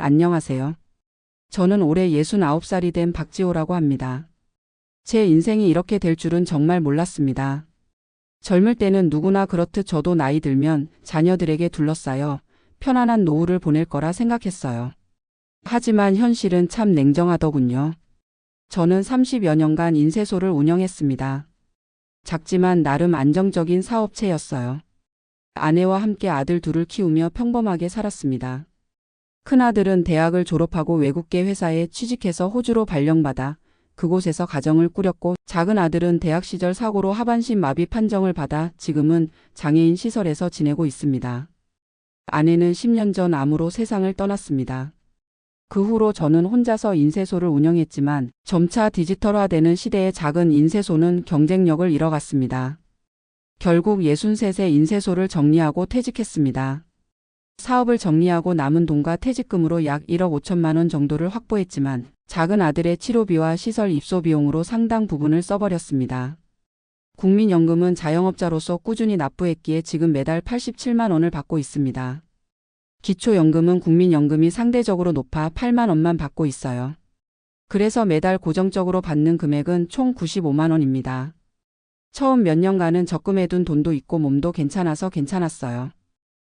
안녕하세요. 저는 올해 69살이 된 박지호라고 합니다. 제 인생이 이렇게 될 줄은 정말 몰랐습니다. 젊을 때는 누구나 그렇듯 저도 나이 들면 자녀들에게 둘러싸여 편안한 노후를 보낼 거라 생각했어요. 하지만 현실은 참 냉정하더군요. 저는 30여 년간 인쇄소를 운영했습니다. 작지만 나름 안정적인 사업체였어요. 아내와 함께 아들 둘을 키우며 평범하게 살았습니다. 큰아들은 대학을 졸업하고 외국계 회사에 취직해서 호주로 발령받아 그곳에서 가정을 꾸렸고 작은 아들은 대학 시절 사고로 하반신 마비 판정을 받아 지금은 장애인 시설에서 지내고 있습니다. 아내는 10년 전 암으로 세상을 떠났습니다. 그 후로 저는 혼자서 인쇄소를 운영했지만 점차 디지털화되는 시대의 작은 인쇄소는 경쟁력을 잃어갔습니다. 결국 63세 인쇄소를 정리하고 퇴직했습니다. 사업을 정리하고 남은 돈과 퇴직금으로 약 1억 5천만 원 정도를 확보했지만 작은 아들의 치료비와 시설 입소 비용으로 상당 부분을 써버렸습니다. 국민연금은 자영업자로서 꾸준히 납부했기에 지금 매달 87만 원을 받고 있습니다. 기초연금은 국민연금이 상대적으로 높아 8만 원만 받고 있어요. 그래서 매달 고정적으로 받는 금액은 총 95만 원입니다. 처음 몇 년간은 적금해둔 돈도 있고 몸도 괜찮아서 괜찮았어요.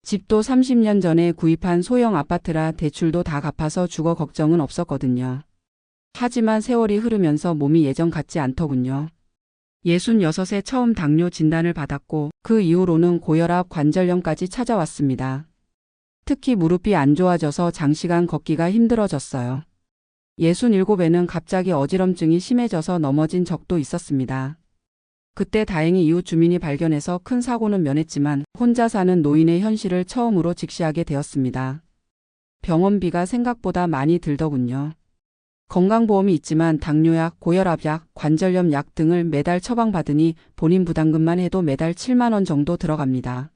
집도 30년 전에 구입한 소형 아파트라 대출도 다 갚아서 주거 걱정은 없었거든요. 하지만 세월이 흐르면서 몸이 예전 같지 않더군요. 66에 처음 당뇨 진단을 받았고 그 이후로는 고혈압 관절염까지 찾아왔습니다. 특히 무릎이 안 좋아져서 장시간 걷기가 힘들어졌어요. 67에는 갑자기 어지럼증이 심해져서 넘어진 적도 있었습니다. 그때 다행히 이웃 주민이 발견해서 큰 사고는 면했지만 혼자 사는 노인의 현실을 처음으로 직시하게 되었습니다. 병원비가 생각보다 많이 들더군요. 건강보험이 있지만 당뇨약, 고혈압약, 관절염 약 등을 매달 처방받으니 본인 부담금만 해도 매달 7만 원 정도 들어갑니다.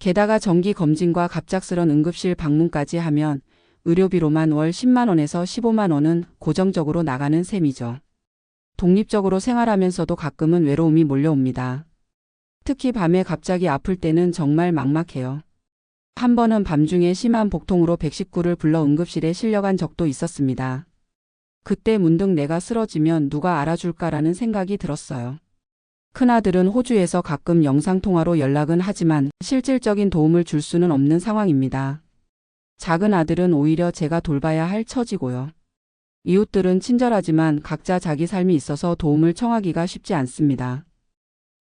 게다가 정기 검진과 갑작스런 응급실 방문까지 하면 의료비로만 월 10만 원에서 15만 원은 고정적으로 나가는 셈이죠. 독립적으로 생활하면서도 가끔은 외로움이 몰려옵니다. 특히 밤에 갑자기 아플 때는 정말 막막해요. 한 번은 밤중에 심한 복통으로 119를 불러 응급실에 실려간 적도 있었습니다. 그때 문득 내가 쓰러지면 누가 알아줄까라는 생각이 들었어요. 큰아들은 호주에서 가끔 영상통화로 연락은 하지만 실질적인 도움을 줄 수는 없는 상황입니다. 작은 아들은 오히려 제가 돌봐야 할 처지고요. 이웃들은 친절하지만 각자 자기 삶이 있어서 도움을 청하기가 쉽지 않습니다.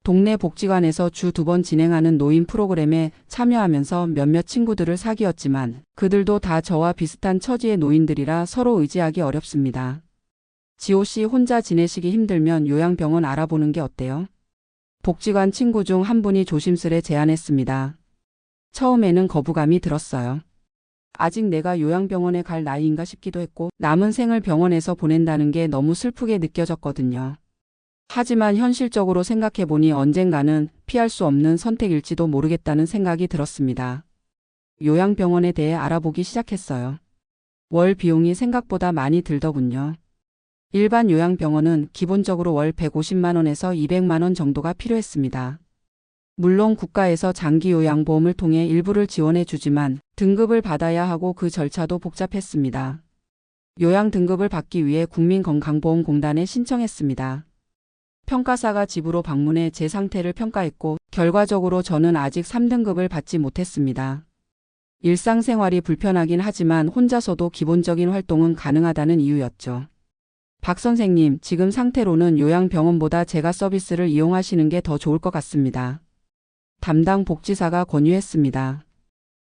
동네 복지관에서 주 두 번 진행하는 노인 프로그램에 참여하면서 몇몇 친구들을 사귀었지만 그들도 다 저와 비슷한 처지의 노인들이라 서로 의지하기 어렵습니다. 지호 씨 혼자 지내시기 힘들면 요양병원 알아보는 게 어때요? 복지관 친구 중 한 분이 조심스레 제안했습니다. 처음에는 거부감이 들었어요. 아직 내가 요양병원에 갈 나이인가 싶기도 했고 남은 생을 병원에서 보낸다는 게 너무 슬프게 느껴졌거든요. 하지만 현실적으로 생각해보니 언젠가는 피할 수 없는 선택일지도 모르겠다는 생각이 들었습니다. 요양병원에 대해 알아보기 시작했어요. 월 비용이 생각보다 많이 들더군요. 일반 요양병원은 기본적으로 월 150만원에서 200만원 정도가 필요했습니다. 물론 국가에서 장기 요양보험을 통해 일부를 지원해 주지만 등급을 받아야 하고 그 절차도 복잡했습니다. 요양 등급을 받기 위해 국민건강보험공단에 신청했습니다. 평가사가 집으로 방문해 제 상태를 평가했고 결과적으로 저는 아직 3등급을 받지 못했습니다. 일상생활이 불편하긴 하지만 혼자서도 기본적인 활동은 가능하다는 이유였죠. 박 선생님, 지금 상태로는 요양병원보다 제가 서비스를 이용하시는 게 더 좋을 것 같습니다. 담당 복지사가 권유했습니다.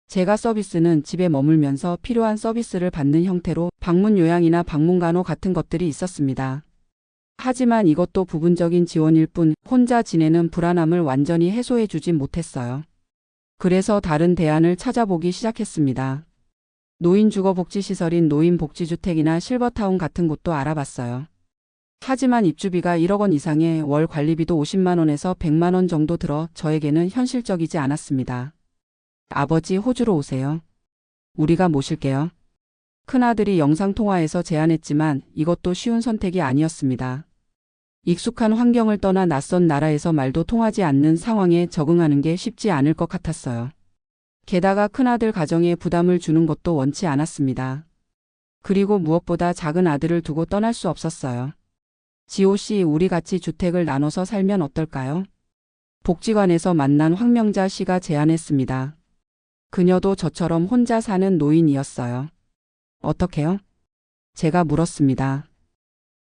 제가 서비스는 집에 머물면서 필요한 서비스를 받는 형태로 방문 요양이나 방문 간호 같은 것들이 있었습니다. 하지만 이것도 부분적인 지원일 뿐 혼자 지내는 불안함을 완전히 해소해 주진 못했어요. 그래서 다른 대안을 찾아보기 시작했습니다. 노인주거복지시설인 노인복지주택이나 실버타운 같은 곳도 알아봤어요. 하지만 입주비가 1억 원 이상에 월 관리비도 50만 원에서 100만 원 정도 들어 저에게는 현실적이지 않았습니다. 아버지 호주로 오세요. 우리가 모실게요. 큰아들이 영상통화에서 제안했지만 이것도 쉬운 선택이 아니었습니다. 익숙한 환경을 떠나 낯선 나라에서 말도 통하지 않는 상황에 적응하는 게 쉽지 않을 것 같았어요. 게다가 큰아들 가정에 부담을 주는 것도 원치 않았습니다. 그리고 무엇보다 작은 아들을 두고 떠날 수 없었어요. 지호 씨, 우리 같이 주택을 나눠서 살면 어떨까요? 복지관에서 만난 황명자 씨가 제안했습니다. 그녀도 저처럼 혼자 사는 노인이었어요. 어떻게요? 제가 물었습니다.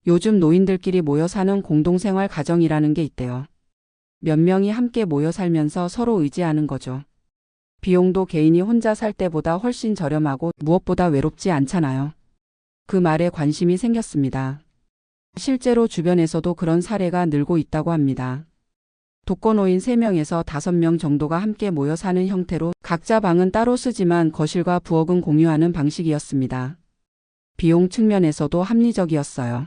요즘 노인들끼리 모여 사는 공동생활 가정이라는 게 있대요. 몇 명이 함께 모여 살면서 서로 의지하는 거죠. 비용도 개인이 혼자 살 때보다 훨씬 저렴하고 무엇보다 외롭지 않잖아요. 그 말에 관심이 생겼습니다. 실제로 주변에서도 그런 사례가 늘고 있다고 합니다. 독거노인 3명에서 5명 정도가 함께 모여 사는 형태로 각자 방은 따로 쓰지만 거실과 부엌은 공유하는 방식이었습니다. 비용 측면에서도 합리적이었어요.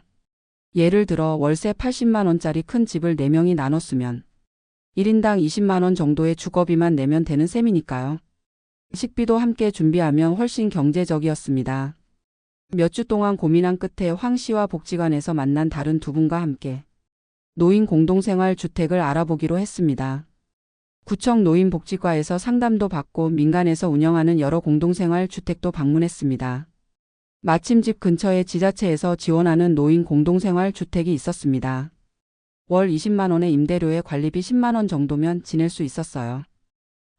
예를 들어 월세 80만원짜리 큰 집을 4명이 나눠 쓰면 1인당 20만원 정도의 주거비만 내면 되는 셈이니까요. 식비도 함께 준비하면 훨씬 경제적이었습니다. 몇 주 동안 고민한 끝에 황 씨와 복지관에서 만난 다른 두 분과 함께 노인 공동생활 주택을 알아보기로 했습니다. 구청 노인복지과에서 상담도 받고 민간에서 운영하는 여러 공동생활 주택도 방문했습니다. 마침 집 근처에 지자체에서 지원하는 노인 공동생활 주택이 있었습니다. 월 20만 원의 임대료에 관리비 10만 원 정도면 지낼 수 있었어요.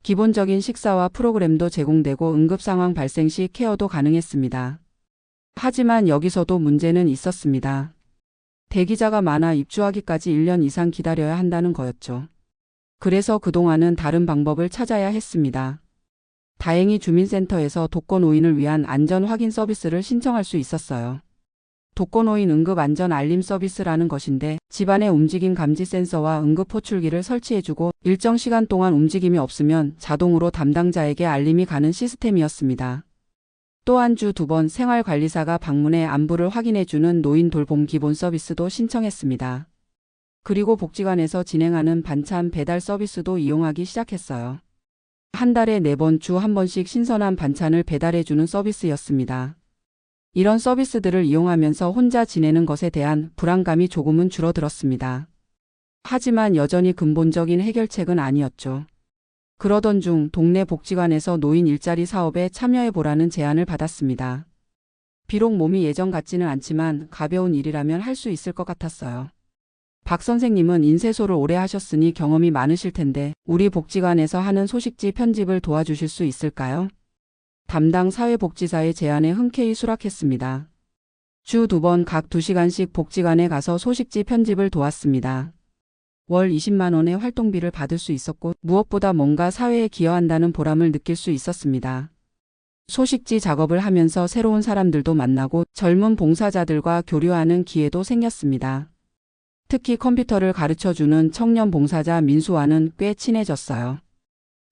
기본적인 식사와 프로그램도 제공되고 응급 상황 발생 시 케어도 가능했습니다. 하지만 여기서도 문제는 있었습니다. 대기자가 많아 입주하기까지 1년 이상 기다려야 한다는 거였죠. 그래서 그동안은 다른 방법을 찾아야 했습니다. 다행히 주민센터에서 독거노인을 위한 안전 확인 서비스를 신청할 수 있었어요. 독거노인 응급 안전 알림 서비스라는 것인데 집안의 움직임 감지 센서와 응급 호출기를 설치해주고 일정 시간 동안 움직임이 없으면 자동으로 담당자에게 알림이 가는 시스템이었습니다. 또한 주 두 번 생활관리사가 방문해 안부를 확인해주는 노인 돌봄 기본 서비스도 신청했습니다. 그리고 복지관에서 진행하는 반찬 배달 서비스도 이용하기 시작했어요. 한 달에 네 번 주 한 번씩 신선한 반찬을 배달해주는 서비스였습니다. 이런 서비스들을 이용하면서 혼자 지내는 것에 대한 불안감이 조금은 줄어들었습니다. 하지만 여전히 근본적인 해결책은 아니었죠. 그러던 중 동네 복지관에서 노인 일자리 사업에 참여해보라는 제안을 받았습니다. 비록 몸이 예전 같지는 않지만 가벼운 일이라면 할 수 있을 것 같았어요. 박 선생님은 인쇄소를 오래 하셨으니 경험이 많으실 텐데 우리 복지관에서 하는 소식지 편집을 도와주실 수 있을까요? 담당 사회복지사의 제안에 흔쾌히 수락했습니다. 주 두 번각 2시간씩 복지관에 가서 소식지 편집을 도왔습니다. 월 20만 원의 활동비를 받을 수 있었고 무엇보다 뭔가 사회에 기여한다는 보람을 느낄 수 있었습니다. 소식지 작업을 하면서 새로운 사람들도 만나고 젊은 봉사자들과 교류하는 기회도 생겼습니다. 특히 컴퓨터를 가르쳐주는 청년 봉사자 민수와는 꽤 친해졌어요.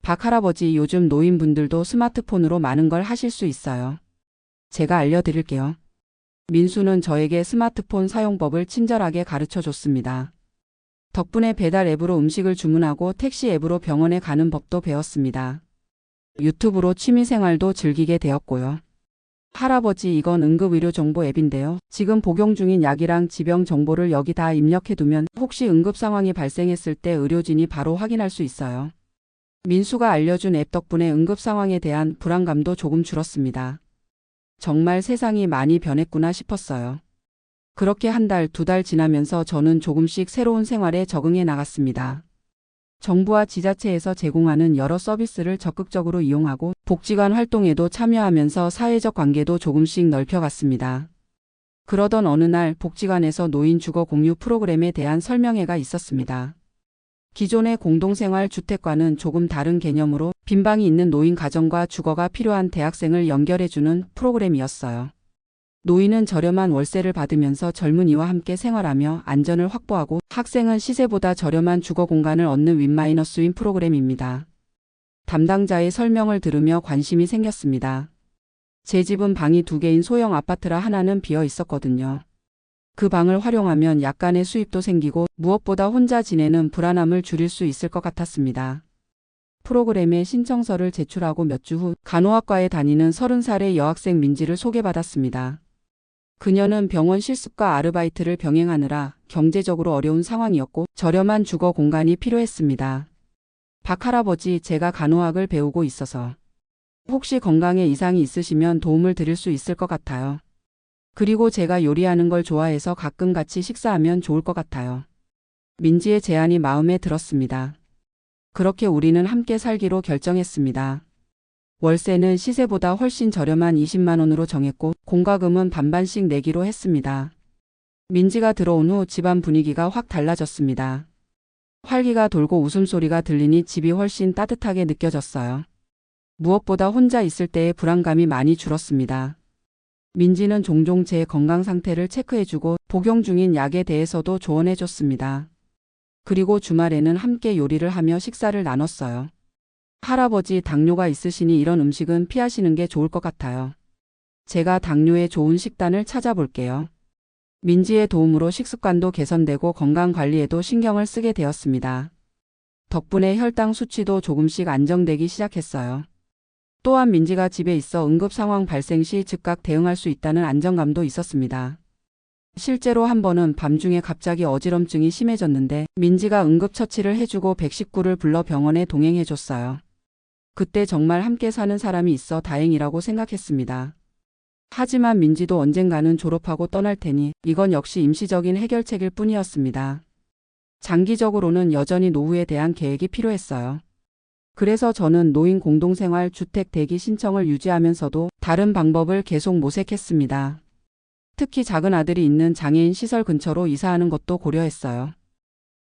박 할아버지 요즘 노인분들도 스마트폰으로 많은 걸 하실 수 있어요. 제가 알려드릴게요. 민수는 저에게 스마트폰 사용법을 친절하게 가르쳐 줬습니다. 덕분에 배달 앱으로 음식을 주문하고 택시 앱으로 병원에 가는 법도 배웠습니다. 유튜브로 취미생활도 즐기게 되었고요. 할아버지 이건 응급의료 정보 앱인데요. 지금 복용 중인 약이랑 지병 정보를 여기 다 입력해두면 혹시 응급 상황이 발생했을 때 의료진이 바로 확인할 수 있어요. 민수가 알려준 앱 덕분에 응급 상황에 대한 불안감도 조금 줄었습니다. 정말 세상이 많이 변했구나 싶었어요. 그렇게 한 달, 두 달 지나면서 저는 조금씩 새로운 생활에 적응해 나갔습니다. 정부와 지자체에서 제공하는 여러 서비스를 적극적으로 이용하고 복지관 활동에도 참여하면서 사회적 관계도 조금씩 넓혀갔습니다. 그러던 어느 날 복지관에서 노인 주거 공유 프로그램에 대한 설명회가 있었습니다. 기존의 공동생활 주택과는 조금 다른 개념으로 빈방이 있는 노인 가정과 주거가 필요한 대학생을 연결해주는 프로그램이었어요. 노인은 저렴한 월세를 받으면서 젊은이와 함께 생활하며 안전을 확보하고 학생은 시세보다 저렴한 주거 공간을 얻는 윈마이너스윈 프로그램입니다. 담당자의 설명을 들으며 관심이 생겼습니다. 제 집은 방이 두 개인 소형 아파트라 하나는 비어 있었거든요. 그 방을 활용하면 약간의 수입도 생기고 무엇보다 혼자 지내는 불안함을 줄일 수 있을 것 같았습니다. 프로그램에 신청서를 제출하고 몇 주 후 간호학과에 다니는 30살의 여학생 민지를 소개받았습니다. 그녀는 병원 실습과 아르바이트를 병행하느라 경제적으로 어려운 상황이었고 저렴한 주거 공간이 필요했습니다. 박 할아버지 제가 간호학을 배우고 있어서 혹시 건강에 이상이 있으시면 도움을 드릴 수 있을 것 같아요. 그리고 제가 요리하는 걸 좋아해서 가끔 같이 식사하면 좋을 것 같아요. 민지의 제안이 마음에 들었습니다. 그렇게 우리는 함께 살기로 결정했습니다. 월세는 시세보다 훨씬 저렴한 20만 원으로 정했고 공과금은 반반씩 내기로 했습니다. 민지가 들어온 후 집안 분위기가 확 달라졌습니다. 활기가 돌고 웃음소리가 들리니 집이 훨씬 따뜻하게 느껴졌어요. 무엇보다 혼자 있을 때의 불안감이 많이 줄었습니다. 민지는 종종 제 건강 상태를 체크해주고 복용 중인 약에 대해서도 조언해줬습니다. 그리고 주말에는 함께 요리를 하며 식사를 나눴어요. 할아버지 당뇨가 있으시니 이런 음식은 피하시는 게 좋을 것 같아요. 제가 당뇨에 좋은 식단을 찾아볼게요. 민지의 도움으로 식습관도 개선되고 건강 관리에도 신경을 쓰게 되었습니다. 덕분에 혈당 수치도 조금씩 안정되기 시작했어요. 또한 민지가 집에 있어 응급 상황 발생 시 즉각 대응할 수 있다는 안정감도 있었습니다. 실제로 한 번은 밤중에 갑자기 어지럼증이 심해졌는데 민지가 응급처치를 해주고 119를 불러 병원에 동행해줬어요. 그때 정말 함께 사는 사람이 있어 다행이라고 생각했습니다. 하지만 민지도 언젠가는 졸업하고 떠날 테니 이건 역시 임시적인 해결책일 뿐이었습니다. 장기적으로는 여전히 노후에 대한 계획이 필요했어요. 그래서 저는 노인 공동생활 주택 대기 신청을 유지하면서도 다른 방법을 계속 모색했습니다. 특히 작은 아들이 있는 장애인 시설 근처로 이사하는 것도 고려했어요.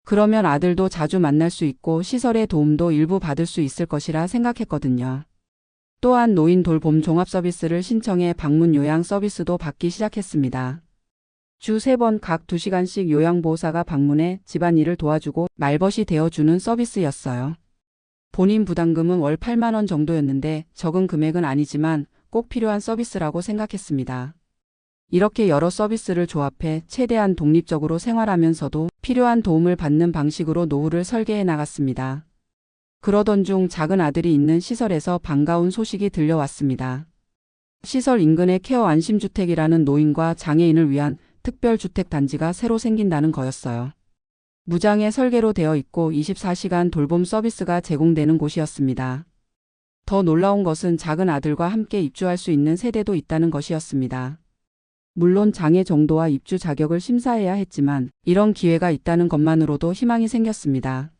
그러면 아들도 자주 만날 수 있고 시설의 도움도 일부 받을 수 있을 것이라 생각했거든요. 또한 노인 돌봄 종합 서비스를 신청해 방문 요양 서비스도 받기 시작했습니다. 주 3번 각 2시간씩 요양보호사가 방문해 집안일을 도와주고 말벗이 되어주는 서비스였어요. 본인 부담금은 월 8만 원 정도였는데 적은 금액은 아니지만 꼭 필요한 서비스라고 생각했습니다. 이렇게 여러 서비스를 조합해 최대한 독립적으로 생활하면서도 필요한 도움을 받는 방식으로 노후를 설계해 나갔습니다. 그러던 중 작은 아들이 있는 시설에서 반가운 소식이 들려왔습니다. 시설 인근에 케어 안심주택이라는 노인과 장애인을 위한 특별주택 단지가 새로 생긴다는 거였어요. 무장의 설계로 되어 있고 24시간 돌봄 서비스가 제공되는 곳이었습니다. 더 놀라운 것은 작은 아들과 함께 입주할 수 있는 세대도 있다는 것이었습니다. 물론 장애 정도와 입주 자격을 심사해야 했지만 이런 기회가 있다는 것만으로도 희망이 생겼습니다.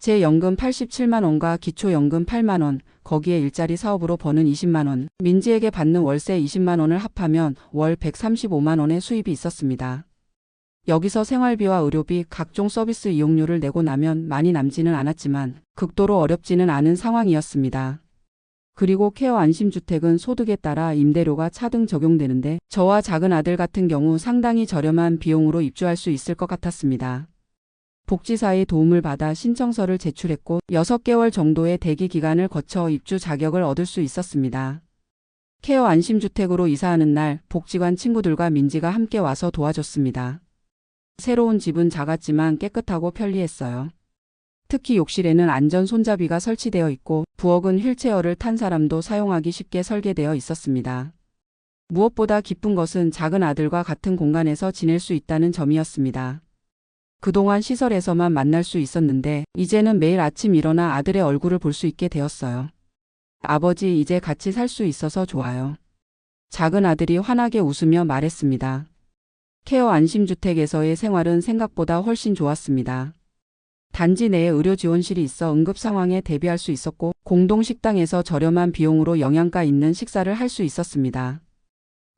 제 연금 87만 원과 기초연금 8만 원, 거기에 일자리 사업으로 버는 20만 원, 민지에게 받는 월세 20만 원을 합하면 월 135만 원의 수입이 있었습니다. 여기서 생활비와 의료비, 각종 서비스 이용료를 내고 나면 많이 남지는 않았지만 극도로 어렵지는 않은 상황이었습니다. 그리고 케어 안심주택은 소득에 따라 임대료가 차등 적용되는데 저와 작은 아들 같은 경우 상당히 저렴한 비용으로 입주할 수 있을 것 같았습니다. 복지사의 도움을 받아 신청서를 제출했고 6개월 정도의 대기 기간을 거쳐 입주 자격을 얻을 수 있었습니다. 케어 안심주택으로 이사하는 날 복지관 친구들과 민지가 함께 와서 도와줬습니다. 새로운 집은 작았지만 깨끗하고 편리했어요. 특히 욕실에는 안전 손잡이가 설치되어 있고 부엌은 휠체어를 탄 사람도 사용하기 쉽게 설계되어 있었습니다. 무엇보다 기쁜 것은 작은 아들과 같은 공간에서 지낼 수 있다는 점이었습니다. 그동안 시설에서만 만날 수 있었는데 이제는 매일 아침 일어나 아들의 얼굴을 볼 수 있게 되었어요. 아버지 이제 같이 살 수 있어서 좋아요. 작은 아들이 환하게 웃으며 말했습니다. 케어 안심주택에서의 생활은 생각보다 훨씬 좋았습니다. 단지 내에 의료 지원실이 있어 응급 상황에 대비할 수 있었고 공동식당에서 저렴한 비용으로 영양가 있는 식사를 할 수 있었습니다.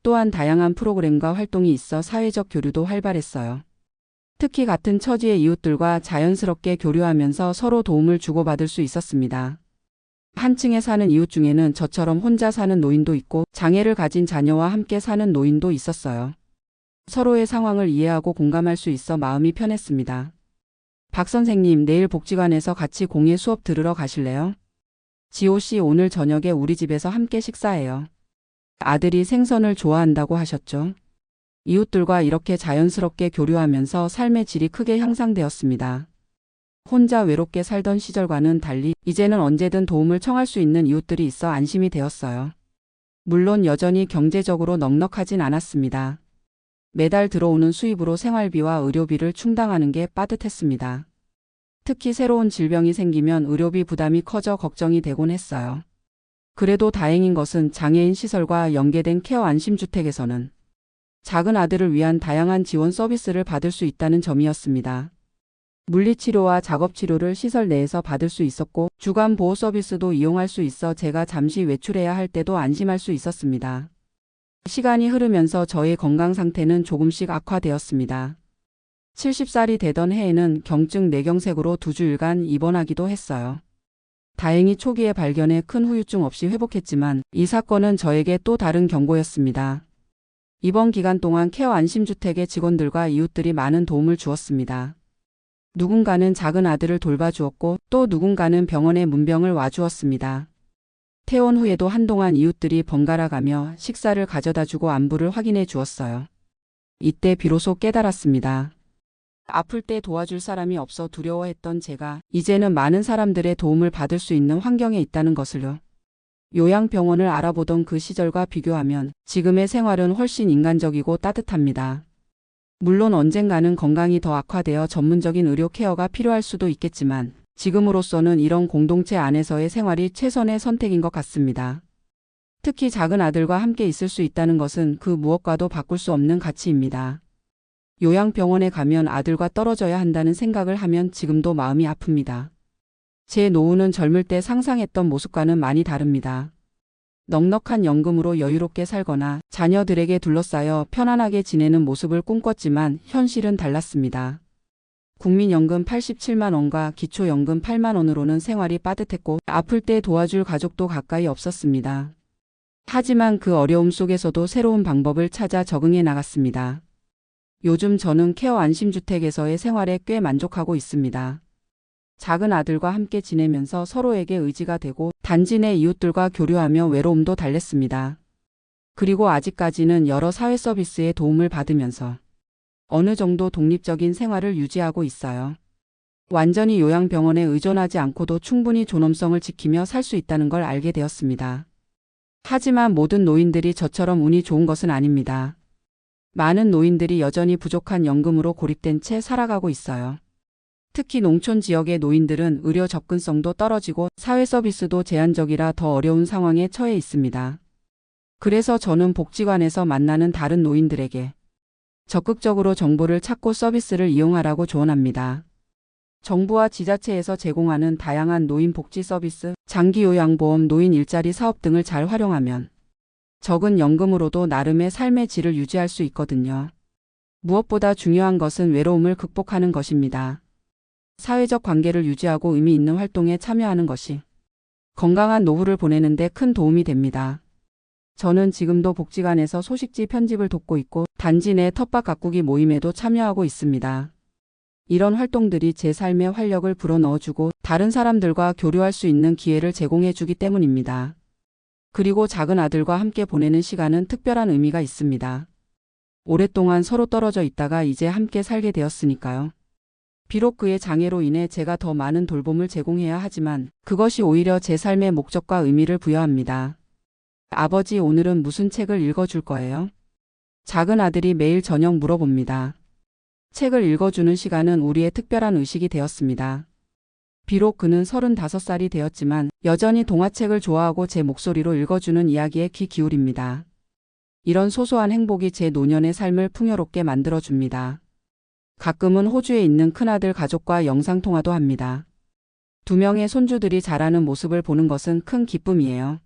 또한 다양한 프로그램과 활동이 있어 사회적 교류도 활발했어요. 특히 같은 처지의 이웃들과 자연스럽게 교류하면서 서로 도움을 주고받을 수 있었습니다. 한 층에 사는 이웃 중에는 저처럼 혼자 사는 노인도 있고 장애를 가진 자녀와 함께 사는 노인도 있었어요. 서로의 상황을 이해하고 공감할 수 있어 마음이 편했습니다. 박 선생님, 내일 복지관에서 같이 공예 수업 들으러 가실래요? 지호 씨 오늘 저녁에 우리 집에서 함께 식사해요. 아들이 생선을 좋아한다고 하셨죠? 이웃들과 이렇게 자연스럽게 교류하면서 삶의 질이 크게 향상되었습니다. 혼자 외롭게 살던 시절과는 달리 이제는 언제든 도움을 청할 수 있는 이웃들이 있어 안심이 되었어요. 물론 여전히 경제적으로 넉넉하진 않았습니다. 매달 들어오는 수입으로 생활비와 의료비를 충당하는 게 빠듯했습니다. 특히 새로운 질병이 생기면 의료비 부담이 커져 걱정이 되곤 했어요. 그래도 다행인 것은 장애인 시설과 연계된 케어 안심주택에서는 작은 아들을 위한 다양한 지원 서비스를 받을 수 있다는 점이었습니다. 물리치료와 작업치료를 시설 내에서 받을 수 있었고 주간 보호 서비스도 이용할 수 있어 제가 잠시 외출해야 할 때도 안심할 수 있었습니다. 시간이 흐르면서 저의 건강 상태는 조금씩 악화되었습니다. 70살이 되던 해에는 경증 뇌경색으로 두 주일간 입원하기도 했어요. 다행히 초기에 발견해 큰 후유증 없이 회복했지만 이 사건은 저에게 또 다른 경고였습니다. 이번 기간 동안 케어 안심주택의 직원들과 이웃들이 많은 도움을 주었습니다. 누군가는 작은 아들을 돌봐주었고 또 누군가는 병원에 문병을 와주었습니다. 퇴원 후에도 한동안 이웃들이 번갈아 가며 식사를 가져다 주고 안부를 확인해 주었어요. 이때 비로소 깨달았습니다. 아플 때 도와줄 사람이 없어 두려워했던 제가 이제는 많은 사람들의 도움을 받을 수 있는 환경에 있다는 것을요. 요양병원을 알아보던 그 시절과 비교하면 지금의 생활은 훨씬 인간적이고 따뜻합니다. 물론 언젠가는 건강이 더 악화되어 전문적인 의료 케어가 필요할 수도 있겠지만 지금으로서는 이런 공동체 안에서의 생활이 최선의 선택인 것 같습니다. 특히 작은 아들과 함께 있을 수 있다는 것은 그 무엇과도 바꿀 수 없는 가치입니다. 요양병원에 가면 아들과 떨어져야 한다는 생각을 하면 지금도 마음이 아픕니다. 제 노후는 젊을 때 상상했던 모습과는 많이 다릅니다. 넉넉한 연금으로 여유롭게 살거나 자녀들에게 둘러싸여 편안하게 지내는 모습을 꿈꿨지만 현실은 달랐습니다. 국민연금 87만 원과 기초연금 8만 원으로는 생활이 빠듯했고 아플 때 도와줄 가족도 가까이 없었습니다. 하지만 그 어려움 속에서도 새로운 방법을 찾아 적응해 나갔습니다. 요즘 저는 케어 안심주택에서의 생활에 꽤 만족하고 있습니다. 작은 아들과 함께 지내면서 서로에게 의지가 되고 단지 내 이웃들과 교류하며 외로움도 달랬습니다. 그리고 아직까지는 여러 사회 서비스의 도움을 받으면서 어느 정도 독립적인 생활을 유지하고 있어요. 완전히 요양병원에 의존하지 않고도 충분히 존엄성을 지키며 살 수 있다는 걸 알게 되었습니다. 하지만 모든 노인들이 저처럼 운이 좋은 것은 아닙니다. 많은 노인들이 여전히 부족한 연금으로 고립된 채 살아가고 있어요. 특히 농촌 지역의 노인들은 의료 접근성도 떨어지고 사회 서비스도 제한적이라 더 어려운 상황에 처해 있습니다. 그래서 저는 복지관에서 만나는 다른 노인들에게 적극적으로 정보를 찾고 서비스를 이용하라고 조언합니다. 정부와 지자체에서 제공하는 다양한 노인 복지 서비스, 장기 요양보험, 노인 일자리 사업 등을 잘 활용하면 적은 연금으로도 나름의 삶의 질을 유지할 수 있거든요. 무엇보다 중요한 것은 외로움을 극복하는 것입니다. 사회적 관계를 유지하고 의미 있는 활동에 참여하는 것이 건강한 노후를 보내는 데 큰 도움이 됩니다. 저는 지금도 복지관에서 소식지 편집을 돕고 있고 단지 내 텃밭 가꾸기 모임에도 참여하고 있습니다. 이런 활동들이 제 삶에 활력을 불어넣어주고 다른 사람들과 교류할 수 있는 기회를 제공해주기 때문입니다. 그리고 작은 아들과 함께 보내는 시간은 특별한 의미가 있습니다. 오랫동안 서로 떨어져 있다가 이제 함께 살게 되었으니까요. 비록 그의 장애로 인해 제가 더 많은 돌봄을 제공해야 하지만 그것이 오히려 제 삶의 목적과 의미를 부여합니다. 아버지 오늘은 무슨 책을 읽어줄 거예요? 작은 아들이 매일 저녁 물어봅니다. 책을 읽어주는 시간은 우리의 특별한 의식이 되었습니다. 비록 그는 35살이 되었지만 여전히 동화책을 좋아하고 제 목소리로 읽어주는 이야기에 귀 기울입니다. 이런 소소한 행복이 제 노년의 삶을 풍요롭게 만들어줍니다. 가끔은 호주에 있는 큰아들 가족과 영상통화도 합니다. 두 명의 손주들이 자라는 모습을 보는 것은 큰 기쁨이에요.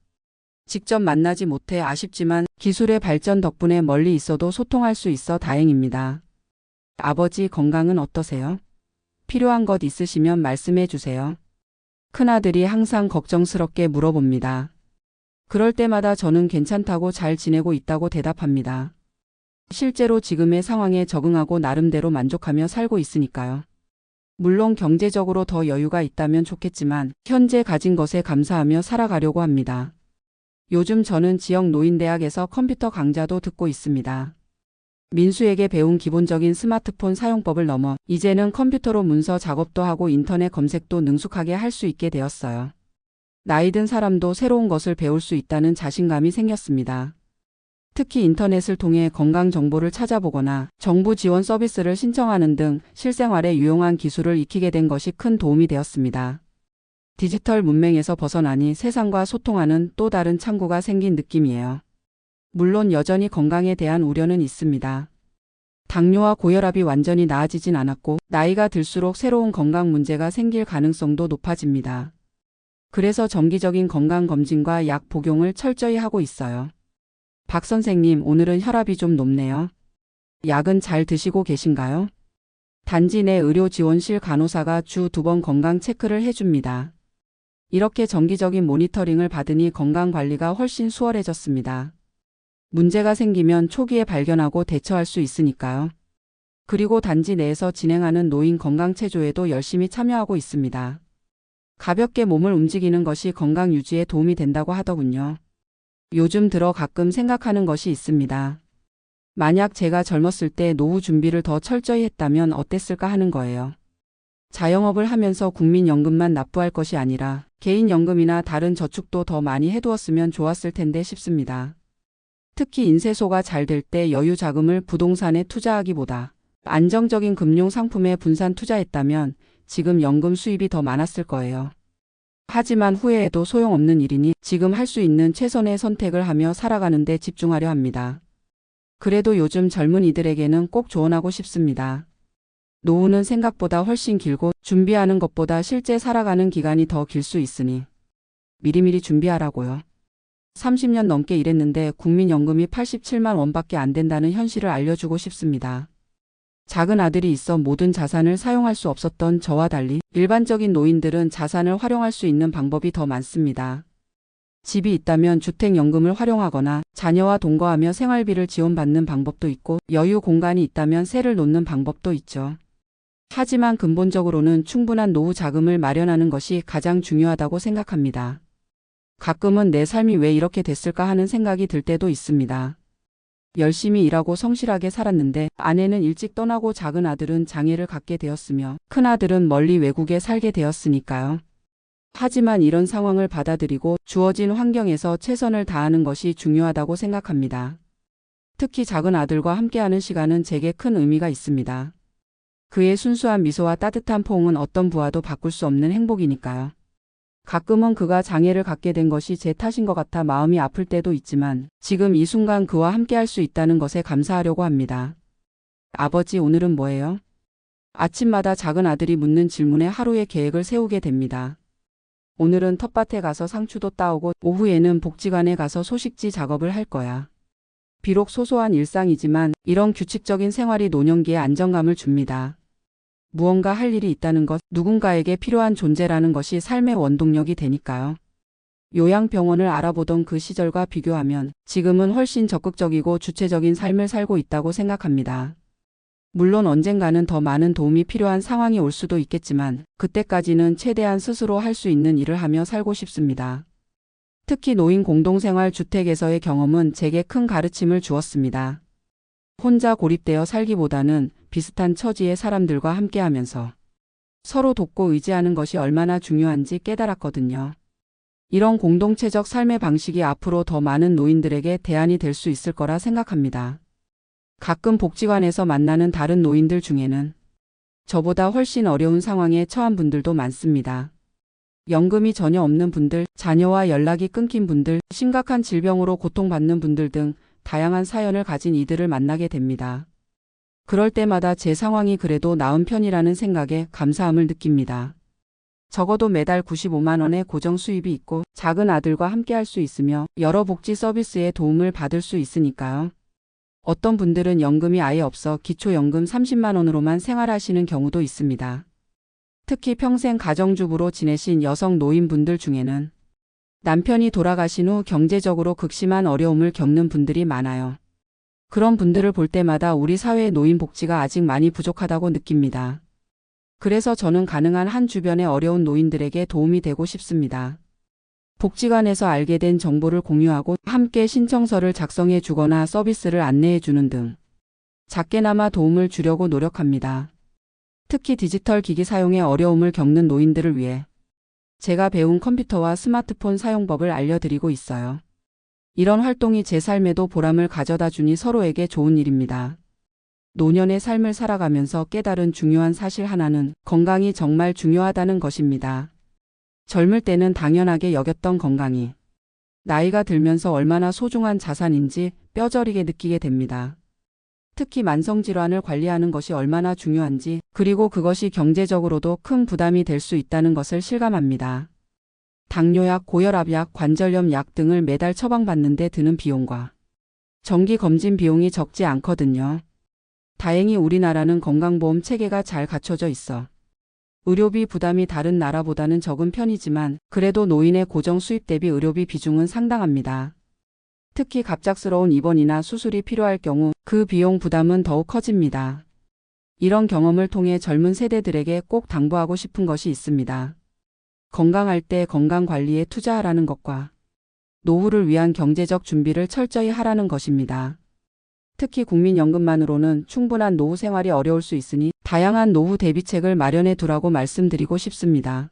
직접 만나지 못해 아쉽지만 기술의 발전 덕분에 멀리 있어도 소통할 수 있어 다행입니다. 아버지 건강은 어떠세요? 필요한 것 있으시면 말씀해 주세요. 큰아들이 항상 걱정스럽게 물어봅니다. 그럴 때마다 저는 괜찮다고 잘 지내고 있다고 대답합니다. 실제로 지금의 상황에 적응하고 나름대로 만족하며 살고 있으니까요. 물론 경제적으로 더 여유가 있다면 좋겠지만 현재 가진 것에 감사하며 살아가려고 합니다. 요즘 저는 지역 노인대학에서 컴퓨터 강좌도 듣고 있습니다. 민수에게 배운 기본적인 스마트폰 사용법을 넘어 이제는 컴퓨터로 문서 작업도 하고 인터넷 검색도 능숙하게 할 수 있게 되었어요. 나이 든 사람도 새로운 것을 배울 수 있다는 자신감이 생겼습니다. 특히 인터넷을 통해 건강 정보를 찾아보거나 정부 지원 서비스를 신청하는 등 실생활에 유용한 기술을 익히게 된 것이 큰 도움이 되었습니다. 디지털 문맹에서 벗어나니 세상과 소통하는 또 다른 창구가 생긴 느낌이에요. 물론 여전히 건강에 대한 우려는 있습니다. 당뇨와 고혈압이 완전히 나아지진 않았고 나이가 들수록 새로운 건강 문제가 생길 가능성도 높아집니다. 그래서 정기적인 건강검진과 약 복용을 철저히 하고 있어요. 박 선생님, 오늘은 혈압이 좀 높네요. 약은 잘 드시고 계신가요? 단지 내 의료지원실 간호사가 주 두 번 건강 체크를 해줍니다. 이렇게 정기적인 모니터링을 받으니 건강 관리가 훨씬 수월해졌습니다. 문제가 생기면 초기에 발견하고 대처할 수 있으니까요. 그리고 단지 내에서 진행하는 노인 건강체조에도 열심히 참여하고 있습니다. 가볍게 몸을 움직이는 것이 건강 유지에 도움이 된다고 하더군요. 요즘 들어 가끔 생각하는 것이 있습니다. 만약 제가 젊었을 때 노후 준비를 더 철저히 했다면 어땠을까 하는 거예요. 자영업을 하면서 국민연금만 납부할 것이 아니라 개인연금이나 다른 저축도 더 많이 해두었으면 좋았을 텐데 싶습니다. 특히 인쇄소가 잘 될 때 여유 자금을 부동산에 투자하기보다 안정적인 금융 상품에 분산 투자했다면 지금 연금 수입이 더 많았을 거예요. 하지만 후회해도 소용없는 일이니 지금 할 수 있는 최선의 선택을 하며 살아가는 데 집중하려 합니다. 그래도 요즘 젊은 이들에게는 꼭 조언하고 싶습니다. 노후는 생각보다 훨씬 길고 준비하는 것보다 실제 살아가는 기간이 더 길 수 있으니 미리미리 준비하라고요. 30년 넘게 일했는데 국민연금이 87만 원밖에 안 된다는 현실을 알려주고 싶습니다. 작은 아들이 있어 모든 자산을 사용할 수 없었던 저와 달리 일반적인 노인들은 자산을 활용할 수 있는 방법이 더 많습니다. 집이 있다면 주택연금을 활용하거나 자녀와 동거하며 생활비를 지원받는 방법도 있고 여유 공간이 있다면 세를 놓는 방법도 있죠. 하지만 근본적으로는 충분한 노후 자금을 마련하는 것이 가장 중요하다고 생각합니다. 가끔은 내 삶이 왜 이렇게 됐을까 하는 생각이 들 때도 있습니다. 열심히 일하고 성실하게 살았는데 아내는 일찍 떠나고 작은 아들은 장애를 갖게 되었으며 큰 아들은 멀리 외국에 살게 되었으니까요. 하지만 이런 상황을 받아들이고 주어진 환경에서 최선을 다하는 것이 중요하다고 생각합니다. 특히 작은 아들과 함께하는 시간은 제게 큰 의미가 있습니다. 그의 순수한 미소와 따뜻한 포옹은 어떤 부하도 바꿀 수 없는 행복이니까요. 가끔은 그가 장애를 갖게 된 것이 제 탓인 것 같아 마음이 아플 때도 있지만 지금 이 순간 그와 함께할 수 있다는 것에 감사하려고 합니다. 아버지 오늘은 뭐예요? 아침마다 작은 아들이 묻는 질문에 하루의 계획을 세우게 됩니다. 오늘은 텃밭에 가서 상추도 따오고 오후에는 복지관에 가서 소식지 작업을 할 거야. 비록 소소한 일상이지만 이런 규칙적인 생활이 노년기에 안정감을 줍니다. 무언가 할 일이 있다는 것, 누군가에게 필요한 존재라는 것이 삶의 원동력이 되니까요. 요양병원을 알아보던 그 시절과 비교하면 지금은 훨씬 적극적이고 주체적인 삶을 살고 있다고 생각합니다. 물론 언젠가는 더 많은 도움이 필요한 상황이 올 수도 있겠지만 그때까지는 최대한 스스로 할 수 있는 일을 하며 살고 싶습니다. 특히 노인 공동생활 주택에서의 경험은 제게 큰 가르침을 주었습니다. 혼자 고립되어 살기보다는 비슷한 처지의 사람들과 함께하면서 서로 돕고 의지하는 것이 얼마나 중요한지 깨달았거든요. 이런 공동체적 삶의 방식이 앞으로 더 많은 노인들에게 대안이 될 수 있을 거라 생각합니다. 가끔 복지관에서 만나는 다른 노인들 중에는 저보다 훨씬 어려운 상황에 처한 분들도 많습니다. 연금이 전혀 없는 분들, 자녀와 연락이 끊긴 분들, 심각한 질병으로 고통받는 분들 등 다양한 사연을 가진 이들을 만나게 됩니다. 그럴 때마다 제 상황이 그래도 나은 편이라는 생각에 감사함을 느낍니다. 적어도 매달 95만 원의 고정 수입이 있고 작은 아들과 함께 할 수 있으며 여러 복지 서비스에 도움을 받을 수 있으니까요. 어떤 분들은 연금이 아예 없어 기초연금 30만 원으로만 생활하시는 경우도 있습니다. 특히 평생 가정주부로 지내신 여성 노인분들 중에는 남편이 돌아가신 후 경제적으로 극심한 어려움을 겪는 분들이 많아요. 그런 분들을 볼 때마다 우리 사회의 노인 복지가 아직 많이 부족하다고 느낍니다. 그래서 저는 가능한 한 주변의 어려운 노인들에게 도움이 되고 싶습니다. 복지관에서 알게 된 정보를 공유하고 함께 신청서를 작성해 주거나 서비스를 안내해 주는 등 작게나마 도움을 주려고 노력합니다. 특히 디지털 기기 사용에 어려움을 겪는 노인들을 위해 제가 배운 컴퓨터와 스마트폰 사용법을 알려드리고 있어요. 이런 활동이 제 삶에도 보람을 가져다 주니 서로에게 좋은 일입니다. 노년의 삶을 살아가면서 깨달은 중요한 사실 하나는 건강이 정말 중요하다는 것입니다. 젊을 때는 당연하게 여겼던 건강이 나이가 들면서 얼마나 소중한 자산인지 뼈저리게 느끼게 됩니다. 특히 만성질환을 관리하는 것이 얼마나 중요한지, 그리고 그것이 경제적으로도 큰 부담이 될 수 있다는 것을 실감합니다. 당뇨약, 고혈압약, 관절염 약 등을 매달 처방받는 데 드는 비용과 정기 검진 비용이 적지 않거든요. 다행히 우리나라는 건강보험 체계가 잘 갖춰져 있어 의료비 부담이 다른 나라보다는 적은 편이지만 그래도 노인의 고정 수입 대비 의료비 비중은 상당합니다. 특히 갑작스러운 입원이나 수술이 필요할 경우 그 비용 부담은 더욱 커집니다. 이런 경험을 통해 젊은 세대들에게 꼭 당부하고 싶은 것이 있습니다. 건강할 때 건강 관리에 투자하라는 것과 노후를 위한 경제적 준비를 철저히 하라는 것입니다. 특히 국민연금만으로는 충분한 노후 생활이 어려울 수 있으니 다양한 노후 대비책을 마련해 두라고 말씀드리고 싶습니다.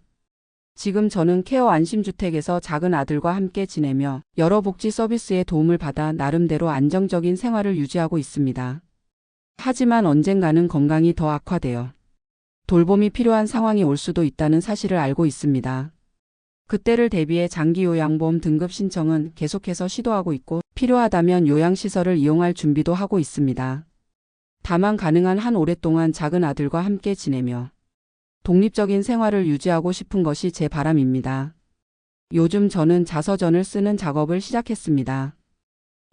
지금 저는 케어 안심주택에서 작은 아들과 함께 지내며 여러 복지 서비스의 도움을 받아 나름대로 안정적인 생활을 유지하고 있습니다. 하지만 언젠가는 건강이 더 악화되어 돌봄이 필요한 상황이 올 수도 있다는 사실을 알고 있습니다. 그때를 대비해 장기 요양보험 등급 신청은 계속해서 시도하고 있고 필요하다면 요양시설을 이용할 준비도 하고 있습니다. 다만 가능한 한 오랫동안 작은 아들과 함께 지내며 독립적인 생활을 유지하고 싶은 것이 제 바람입니다. 요즘 저는 자서전을 쓰는 작업을 시작했습니다.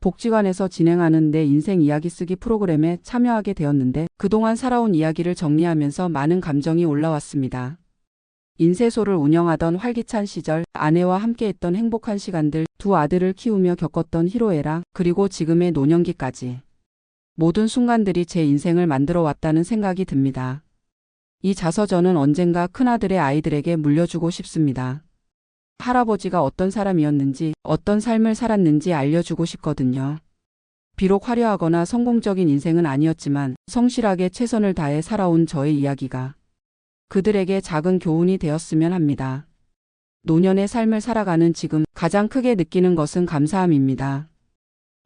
복지관에서 진행하는 내 인생 이야기 쓰기 프로그램에 참여하게 되었는데 그동안 살아온 이야기를 정리하면서 많은 감정이 올라왔습니다. 인쇄소를 운영하던 활기찬 시절, 아내와 함께했던 행복한 시간들, 두 아들을 키우며 겪었던 희로애락, 그리고 지금의 노년기까지. 모든 순간들이 제 인생을 만들어 왔다는 생각이 듭니다. 이 자서전은 언젠가 큰아들의 아이들에게 물려주고 싶습니다. 할아버지가 어떤 사람이었는지, 어떤 삶을 살았는지 알려주고 싶거든요. 비록 화려하거나 성공적인 인생은 아니었지만 성실하게 최선을 다해 살아온 저의 이야기가 그들에게 작은 교훈이 되었으면 합니다. 노년의 삶을 살아가는 지금 가장 크게 느끼는 것은 감사함입니다.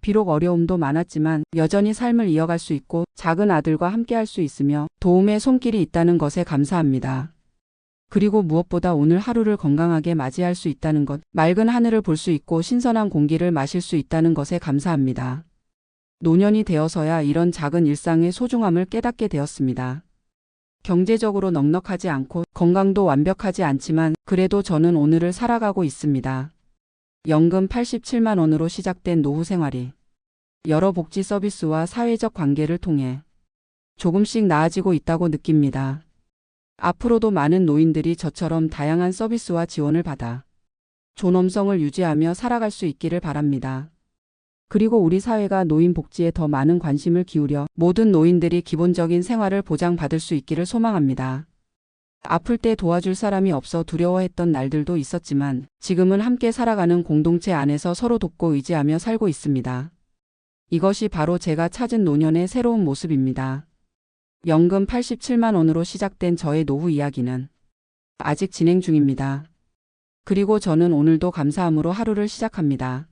비록 어려움도 많았지만 여전히 삶을 이어갈 수 있고 작은 아들과 함께 할 수 있으며 도움의 손길이 있다는 것에 감사합니다. 그리고 무엇보다 오늘 하루를 건강하게 맞이할 수 있다는 것, 맑은 하늘을 볼 수 있고 신선한 공기를 마실 수 있다는 것에 감사합니다. 노년이 되어서야 이런 작은 일상의 소중함을 깨닫게 되었습니다. 경제적으로 넉넉하지 않고 건강도 완벽하지 않지만 그래도 저는 오늘을 살아가고 있습니다. 연금 87만 원으로 시작된 노후 생활이 여러 복지 서비스와 사회적 관계를 통해 조금씩 나아지고 있다고 느낍니다. 앞으로도 많은 노인들이 저처럼 다양한 서비스와 지원을 받아 존엄성을 유지하며 살아갈 수 있기를 바랍니다. 그리고 우리 사회가 노인 복지에 더 많은 관심을 기울여 모든 노인들이 기본적인 생활을 보장받을 수 있기를 소망합니다. 아플 때 도와줄 사람이 없어 두려워했던 날들도 있었지만 지금은 함께 살아가는 공동체 안에서 서로 돕고 의지하며 살고 있습니다. 이것이 바로 제가 찾은 노년의 새로운 모습입니다. 연금 87만 원으로 시작된 저의 노후 이야기는 아직 진행 중입니다. 그리고 저는 오늘도 감사함으로 하루를 시작합니다.